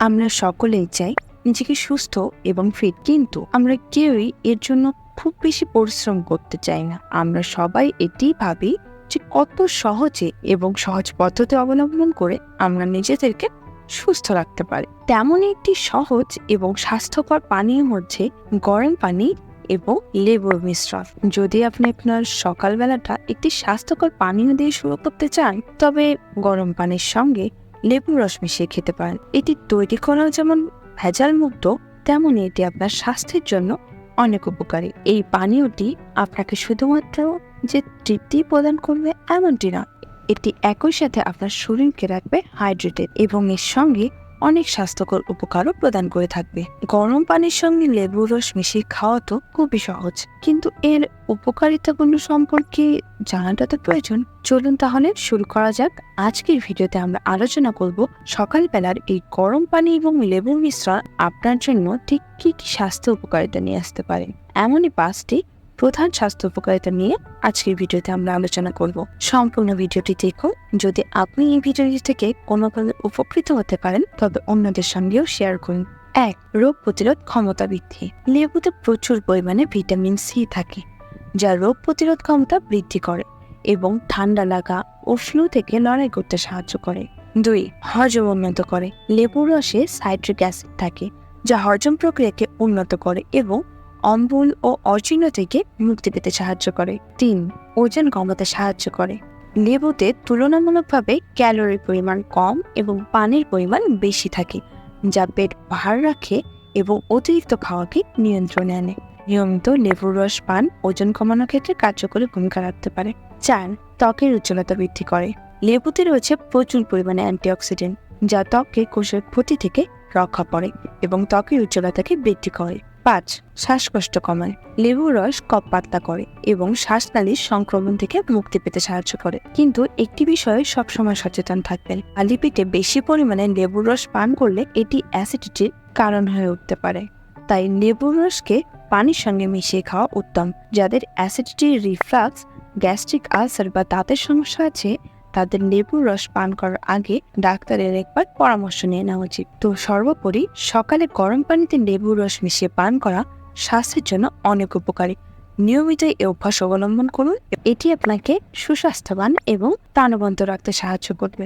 আমরা সকলেই চাই নিজেকে সুস্থ এবং ফিট কিন্তু আমরা কেউই এর জন্য খুব বেশি পরিশ্রম করতে চাই না। আমরা সবাই এটি ভাবি যে কত সহজে এবং সহজ পদ্ধতি অবলম্বন করে আমরা নিজেদেরকে সুস্থ রাখতে পারি। তেমনই একটি সহজ এবং স্বাস্থ্যকর পানীয় হচ্ছে গরম পানি এবং লেবুর মিশ্রণ। যদি আপনি আপনার সকালবেলাটা একটি স্বাস্থ্যকর পানীয় দিয়ে শুরু করতে চান, তবে গরম পানির সঙ্গে লেবুর রস মিশিয়ে খেতে পারেন। এটি তৈরি করাও যেমন ভেজাল মুক্ত তেমনই এটি আপনার স্বাস্থ্যের জন্য অনেক উপকারী। এই পানীয়টি আপনাকে শুধুমাত্র যে তৃপ্তি প্রদান করবে এমনটি না এটি একই সাথে আপনার শরীরকে রাখবে হাইড্রেটেড এবং এর সঙ্গে অনেক স্বাস্থ্যকর উপকারও প্রদান করে থাকবে। গরম পানির সঙ্গে লেবুর রস মিশিয়ে খাওয়া তো খুবই সহজ। কিন্তু এর উপকারিতাগুলো সম্পর্কে জানাটা তো প্রয়োজন। চলুন তাহলে শুরু করা যাক। আজকের ভিডিওতে আমরা আলোচনা করব সকালবেলার এই গরম পানি এবং লেবুর মিশ্রণ আপনার জন্য ঠিক কি কি স্বাস্থ্য উপকারিতা নিয়ে আসতে পারে। এমনই পাঁচটি প্রধান স্বাস্থ্য উপকারিতা নিয়ে আজকের ভিডিওতে আমরা আলোচনা করব। সম্পূর্ণ ভিডিওটি দেখুন। যদি আপনি এই ভিডিওটি থেকে কোনোভাবে উপকৃত হতে পারেন, তবে অন্যদের সঙ্গেও শেয়ার করুন। এক, রোগ প্রতিরোধ ক্ষমতা বৃদ্ধি। লেবুতে প্রচুর পরিমাণে ভিটামিন সি থাকে, যা রোগ প্রতিরোধ ক্ষমতা বৃদ্ধি করে এবং ঠান্ডা লাগা ও ফ্লু থেকে লড়াই করতে সাহায্য করে। দুই, হজম উন্নত করে। লেবুর রসে সাইট্রিক অ্যাসিড থাকে, যা হজম প্রক্রিয়াকে উন্নত করে এবং অম্বল ও অজীর্ণ থেকে মুক্তি পেতে সাহায্য করে। তিন, ওজন কমাতে সাহায্য করে। লেবুতে তুলনামূলকভাবে ক্যালোরির পরিমাণ কম এবং পানির পরিমাণ বেশি থাকে, যা পেট ভার রাখে এবং অতিরিক্ত খাওয়াকে নিয়ন্ত্রণে আনে। নিয়মিত লেবুর রস পান ওজন কমানোর ক্ষেত্রে কার্যকরী ভূমিকা রাখতে পারে। চার, ত্বকের উজ্জ্বলতা বৃদ্ধি করে। লেবুতে রয়েছে প্রচুর পরিমাণে অ্যান্টিঅক্সিডেন্ট, যা ত্বককে কোষের ক্ষতি থেকে রক্ষা করে এবং ত্বকের উজ্জ্বলতাকে বৃদ্ধি করে। পাঁচ শ্বাসকষ্ট কমায়, লেবুর রস কপ পাতলা করে এবং শ্বাসনালীর সংক্রমণ থেকে মুক্তি পেতে সাহায্য করে। কিন্তু একটি বিষয়ে সবসময় সচেতন থাকবেন। খালি পেটে বেশি পরিমাণে লেবুর রস পান করলে এটি অ্যাসিডিটির কারণ হয়ে উঠতে পারে। তাই লেবুর রসকে পানির সঙ্গে মিশিয়ে খাওয়া উত্তম, যাদের অ্যাসিডিটির রিফ্লাক্স, গ্যাস্ট্রিক আলসার বা দাঁতের সমস্যা আছে তাদের লেবুর রস পান করার আগে ডাক্তারের একবার পরামর্শ নিয়ে নেওয়া উচিত। তো সর্বোপরি সকালে গরম পানিতে লেবুর রস মিশিয়ে পান করা স্বাস্থ্যের জন্য অনেক উপকারী। নিয়মিত এই অভ্যাস অবলম্বন করুন। এটি আপনাকে সুস্বাস্থ্যবান এবং প্রাণবন্ত রাখতে সাহায্য করবে।